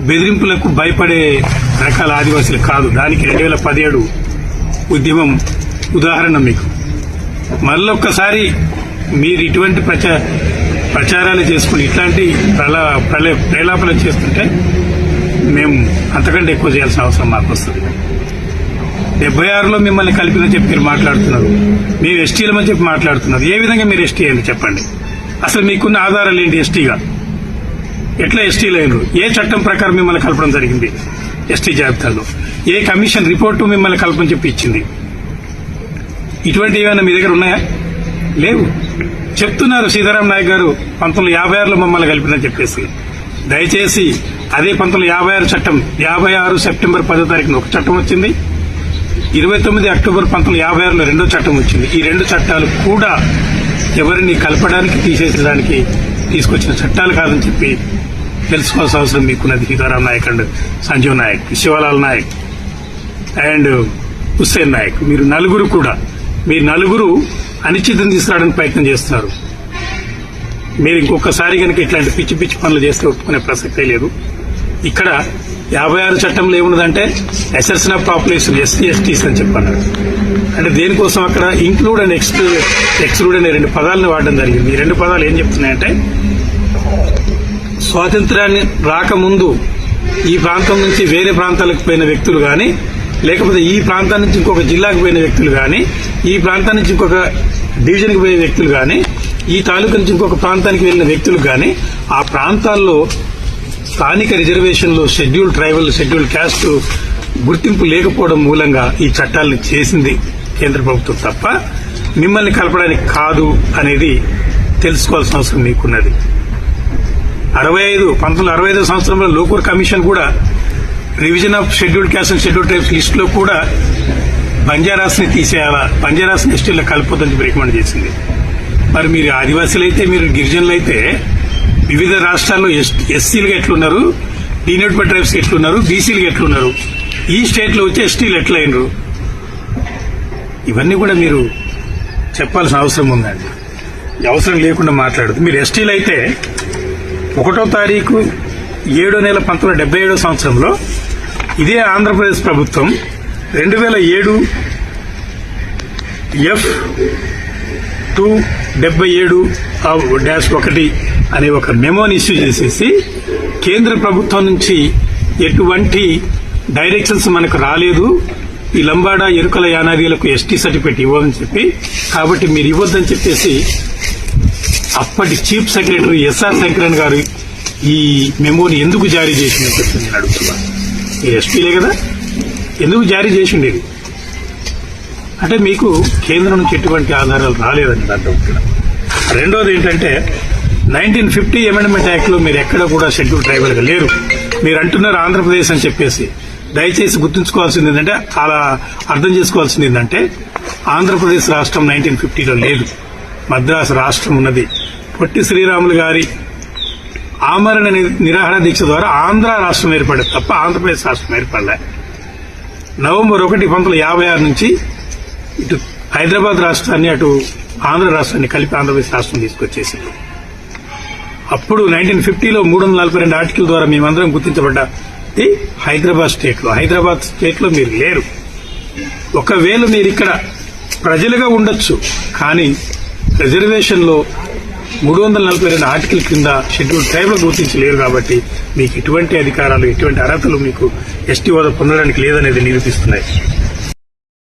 బెదిరింపులకు భయపడే రకాల ఆదివాసీలు కాదు. దానికి రెండు వేల పదిహేడు ఉద్యమం ఉదాహరణ మీకు. మళ్ళొక్కసారి మీరు ఇటువంటి ప్రచా ప్రచారాలు చేసుకుని ఇట్లాంటి ప్రలా ప్రళయ ప్రేలాపన చేస్తుంటే మేము అంతకంటే ఎక్కువ చేయాల్సిన అవసరం మాకు వస్తుంది. డెబ్బై ఆరులో మిమ్మల్ని కలిపిన చెప్పి మీరు మాట్లాడుతున్నారు. మీరు ఎస్టీలమని చెప్పి మాట్లాడుతున్నారు. ఏ విధంగా మీరు ఎస్టీ అని చెప్పండి. అసలు మీకున్న ఆధారాలు ఏంటి ఎస్టీగా? ఎట్లా ఎస్టీలు అయినరు ఏ చట్టం ప్రకారం మిమ్మల్ని కలపడం జరిగింది? ఎస్టీ జాబితాలో. ఏ కమిషన్ రిపోర్టు మిమ్మల్ని కలపని చెప్పి ఇచ్చింది? ఇటువంటి ఏమైనా మీ దగ్గర ఉన్నాయా? లేవు. చెప్తున్నారు సీతారాం నాయక్ గారు పంతొమ్మిది యాభై ఆరులో మమ్మల్ని కలిపిందని చెప్పేసి. దయచేసి అదే పంతొమ్మిది యాభై ఆరు చట్టం యాభై ఆరు సెప్టెంబర్ పదో తారీఖున ఒక చట్టం వచ్చింది. ఇరవై తొమ్మిది అక్టోబర్ పంతొమ్మిది యాభై ఆరులో రెండో చట్టం వచ్చింది. ఈ రెండు చట్టాలు కూడా ఎవరిని కలపడానికి తీసేసేదానికి తీసుకొచ్చిన చట్టాలు కాదని చెప్పి తెలుసుకోవాల్సిన అవసరం మీకున్నది. Sitaram Nayak and Sanjeev Nayak Shivlal Nayak and Hussain Nayak. మీరు నలుగురు కూడా మీరు నలుగురు అనిశ్చితం తీసుకురావడానికి ప్రయత్నం చేస్తున్నారు. మీరు ఇంకొకసారి కనుక ఇట్లాంటి పిచ్చి పిచ్చి పనులు చేస్తే ఒప్పుకునే ప్రసక్తే లేదు. ఇక్కడ యాభై ఆరు చట్టంలో ఏమున్నదంటే accession of population SC STs అని చెప్పన్నారు. అంటే దేనికోసం అక్కడ ఇంక్లూడ్ అండ్ ఎక్స్ ఎక్స్క్లూడ్ అనే రెండు పదాలను వాడడం జరిగింది. ఈ రెండు పదాలు ఏం చెప్తున్నాయంటే స్వాతంత్రాన్ని రాకముందు ఈ ప్రాంతం నుంచి వేరే ప్రాంతాలకు పోయిన వ్యక్తులు కానీ లేకపోతే ఈ ప్రాంతం నుంచి ఇంకొక జిల్లాకు పోయిన వ్యక్తులు కానీ ఈ ప్రాంతం నుంచి ఇంకొక డివిజన్కి పోయే వ్యక్తులు కానీ ఈ తాలూకా నుంచి ఇంకొక ప్రాంతానికి వెళ్ళిన వ్యక్తులు కానీ ఆ ప్రాంతాల్లో స్థానిక రిజర్వేషన్లో షెడ్యూల్ ట్రైబల్ షెడ్యూల్ క్యాస్ట్ గుర్తింపు లేకపోవడం మూలంగా ఈ చట్టాలను చేసింది కేంద్ర ప్రభుత్వం తప్ప మిమ్మల్ని కలపడానికి కాదు అనేది తెలుసుకోవాల్సిన అవసరం మీకున్నది. అరవై ఐదు పంతొమ్మిది అరవై ఐదు సంవత్సరంలో లోకూర్ కమిషన్ కూడా revision of schedule caste and schedule tribes లిస్టులో కూడా బంజారాస్ని తీసేయాలా బంజారాస్ ఎస్టీల్లో ఎస్టీలో చెప్పి రికమెండ్ చేసింది. మరి మీరు ఆదివాసీలు అయితే మీరు గిరిజనులు అయితే వివిధ రాష్ట్రాల్లో ఎస్సీలుగా ఎట్లున్నారు? డీనోటిఫైడ్ ట్రైబ్స్ ఎట్లున్నారు? బీసీలుగా ఎట్లున్నారు? ఈ స్టేట్లో వచ్చి ఎస్టీలు ఎట్లయినరు? ఇవన్నీ కూడా మీరు చెప్పాల్సిన అవసరం ఉందండి. అవసరం లేకుండా మాట్లాడదు మీరు ఎస్టీలు అయితే ఒకటో తారీఖు ఏడో నెల పంతొమ్మిది డెబ్బై ఏడో సంవత్సరంలో ఇదే ఆంధ్రప్రదేశ్ ప్రభుత్వం రెండు వేల ఏడు ఎఫ్ టూ డెబ్బై ఏడు డాష్ ఒకటి అనే ఒక మెమోని ఇష్యూ చేసేసి కేంద్ర ప్రభుత్వం నుంచి ఎటువంటి డైరెక్షన్స్ మనకు రాలేదు. ఈ లంబాడా ఎరుకల యానాదీలకు ఎస్టీ సర్టిఫికేట్ ఇవ్వమని చెప్పి కాబట్టి మీరు ఇవ్వద్దని చెప్పేసి అప్పటి చీఫ్ సెక్రటరీ ఎస్ఆర్ శంకరన్ గారు ఈ మెమోని ఎందుకు జారీ చేసిందని చెప్పి నేను అడుగుతున్నాను మీరు ఎస్పీలే కదా? ఎందుకు జారీ చేసిండేది? అంటే మీకు కేంద్రం నుంచి ఎటువంటి ఆధారాలు రాలేదని దాంట్లో రెండోది ఏంటంటే నైన్టీన్ ఫిఫ్టీ అమెండ్మెంట్ యాక్ట్లో మీరు ఎక్కడ కూడా షెడ్యూల్ ట్రైబల్గా లేరు. మీరు అంటున్నారు ఆంధ్రప్రదేశ్ అని చెప్పేసి. దయచేసి గుర్తుంచుకోవాల్సింది ఏంటంటే అలా అర్థం చేసుకోవాల్సింది ఏంటంటే ఆంధ్రప్రదేశ్ రాష్ట్రం నైన్టీన్ ఫిఫ్టీలో లేదు. మద్రాసు రాష్ట్రం ఉన్నది. పొట్టి శ్రీరాములు గారి ఆమరణ నిరాహార దీక్ష ద్వారా ఆంధ్ర రాష్ట్రం ఏర్పడేది తప్ప ఆంధ్రప్రదేశ్ రాష్ట్రం ఏర్పడలే. నవంబర్ ఒకటి పంతొమ్మిది యాభై ఆరు నుంచి ఇటు హైదరాబాద్ రాష్ట్రాన్ని అటు ఆంధ్ర రాష్ట్రాన్ని కలిపి ఆంధ్రప్రదేశ్ రాష్ట్రం తీసుకొచ్చేసింది. అప్పుడు నైన్టీన్ ఫిఫ్టీలో మూడు వందల నలభై రెండు ఆర్టికల్ ద్వారా మేమందరం గుర్తించబడ్డది హైదరాబాద్ స్టేట్లో హైదరాబాద్ స్టేట్లో మీరు లేరు. ఒకవేళ మీరు ఇక్కడ ప్రజలుగా ఉండొచ్చు కానీ రిజర్వేషన్లో మూడు వందల నలభై రెండు ఆర్టికల్ కింద షెడ్యూల్ ట్రైబ్ గుర్తించలేరు కాబట్టి మీకు ఎటువంటి అధికారాలు ఎటువంటి అర్హతలు మీకు ఎస్టీ హోదా పొందడానికి లేదనేది నిరూపిస్తున్నాయి.